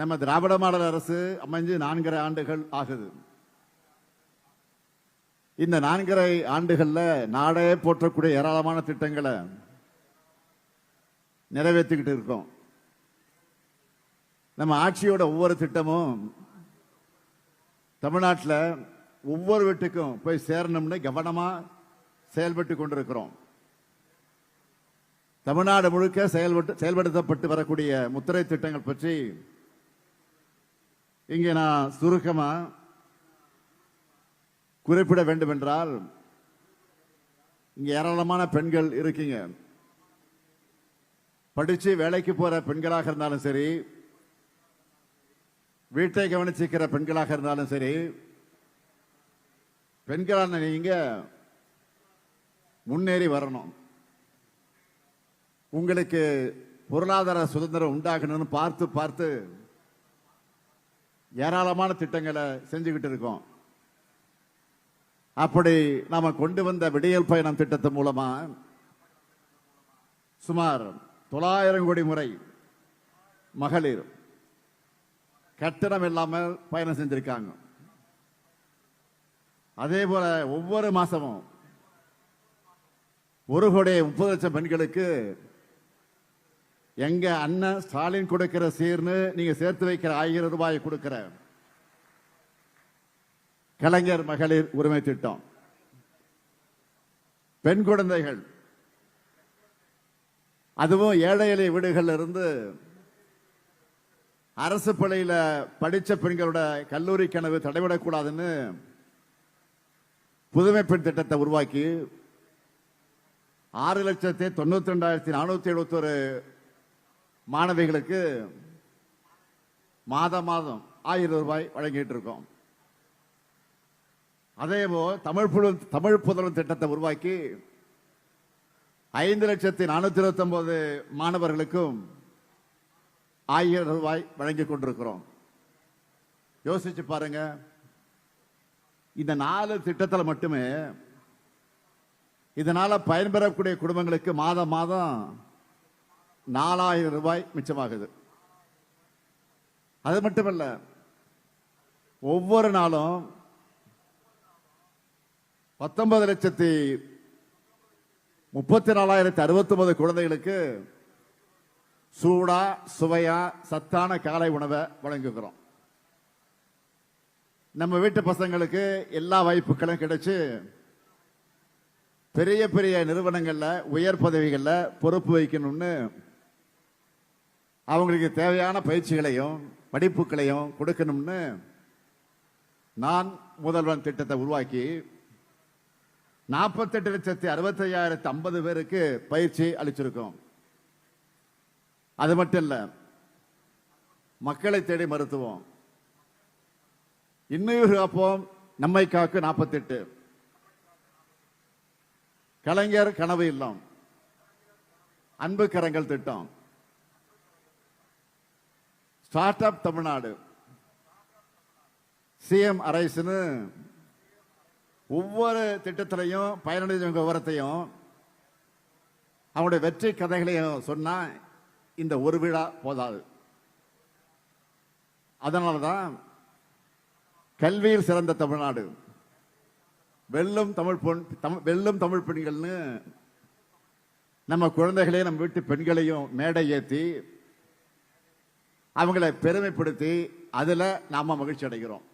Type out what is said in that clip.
நம்ம திராவிட மாடல் அரசு அமைஞ்சு நான்கரை ஆண்டுகள் ஆகுது. இந்த நான்கரை ஆண்டுகள்ல நாடே போற்றக்கூடிய ஏராளமான திட்டங்களை நிறைவேற்றிக்கிட்டு இருக்கோம். நம்ம ஆட்சியோட ஒவ்வொரு திட்டமும் தமிழ்நாட்டில் ஒவ்வொரு வீட்டுக்கும் போய் சேரணும்னு கவனமாக செயல்பட்டு கொண்டிருக்கிறோம். தமிழ்நாடு முழுக்க செயல்பட்டு செயல்படுத்தப்பட்டு வரக்கூடிய முத்திரை திட்டங்கள் பற்றி இங்கே நான் சுருக்கமா குறிப்பிட வேண்டும் என்றால் இங்க ஏராளமான பெண்கள் இருக்கீங்க. படிச்சு வேலைக்கு போற பெண்களாக இருந்தாலும் சரி வீட்டை கவனிச்சிக்கிற பெண்களாக இருந்தாலும் சரி பெண்களான நீங்க முன்னேறி வரணும். உங்களுக்கு பொருளாதார சுதந்திரம் உண்டாகணும்னு பார்த்து பார்த்து ஏராளமான திட்டங்களை செஞ்சுக்கிட்டு இருக்கோம். அப்படி நாம கொண்டு வந்த விடியல் பயணம் திட்டத்தின் மூலமா சுமார் தொள்ளாயிரம் கோடி முறை மகளிர் கட்டணம் இல்லாமல் பயணம் செஞ்சிருக்காங்க. அதே போல ஒவ்வொரு மாசமும் ஒரு கோடி முப்பது லட்சம் பெண்களுக்கு எங்க அண்ணன் ஸ்டாலின் கொடுக்கிற சீர்னு நீங்க சேர்த்து வைக்கிற ஆயிரம் ரூபாய் கொடுக்கிற கலைஞர் மகளிர் உரிமை திட்டம். பெண் குழந்தைகள். அதுவும் ஏழை எளிய வீடுகள்ல இருந்து அரசு பள்ளியில படிச்ச பெண்களோட கல்லூரி கனவு தடைவிடக்கூடாதுன்னு புதுமை பெண் திட்டத்தை உருவாக்கி ஆறு லட்சத்தி தொண்ணூத்தி ரெண்டாயிரத்தி நானூத்தி எழுபத்தி ஒரு மாணவிகளுக்கு மாதம் மாதம் ஆயிரம் ரூபாய் வழங்கிட்டு இருக்கோம். அதேபோல் தமிழ் புல தமிழ் புதல்வன் திட்டத்தை உருவாக்கி ஐந்து லட்சத்தி நானூத்தி இருபத்தி ஒன்பது மாணவர்களுக்கும் ஆயிரம் ரூபாய் வழங்கி கொண்டிருக்கிறோம். யோசிச்சு பாருங்க. இந்த நாலு திட்டத்தில் மட்டுமே இதனால பயன்பெறக்கூடிய குடும்பங்களுக்கு மாதம் மாதம் நாலாயிரம் ரூபாய் மிச்சமாகுது. அது மட்டுமல்ல ஒவ்வொரு நாளும் பத்தொன்பது லட்சத்தி முப்பத்தி நாலாயிரத்தி அறுபத்தி ஒன்பது குழந்தைகளுக்கு சூடா சுவையா சத்தான காலை உணவை வழங்குகிறோம். நம்ம வீட்டு பசங்களுக்கு எல்லா வாய்ப்புகளும் கிடைச்சு பெரிய பெரிய நிறுவனங்களில் உயர் பதவிகளில் பொறுப்பு வைக்கணும்னு அவங்களுக்கு தேவையான பயிற்சிகளையும் படிப்புகளையும் கொடுக்கணும்னு நான் முதல்வன் திட்டத்தை உருவாக்கி நாற்பத்தெட்டு லட்சத்தி அறுபத்தி ஐயாயிரத்தி ஐம்பது பேருக்கு பயிற்சி அளிச்சிருக்கோம். அது மட்டும் இல்லை மக்களை தேடி மருத்துவம். இன்னுயிர் காப்போம் நம்மை காக்கு நாற்பத்தெட்டு. கலைஞர் கனவு இல்லம். அன்பு கரங்கள் திட்டம். ஸ்டார்ட் அப் தமிழ்நாடு சிஎம் அரைஸ்னு ஒவ்வொரு திட்டத்திலையும் பயனடைஞ்சவங்க விவரத்தையும் அவங்களுடைய வெற்றி கதைகளையும் சொன்னால் இந்த ஒரு விழா போதாது. அதனால தான் கல்வியில் சிறந்த தமிழ்நாடு வெல்லும் தமிழ் பொன் தமிழ் வெல்லும் தமிழ் பெண்கள்னு நம்ம குழந்தைகளையும் நம்ம வீட்டு பெண்களையும் மேடை ஏற்றி அவங்களை பெருமைப்படுத்தி அதில் நாம் மகிழ்ச்சி அடைகிறோம்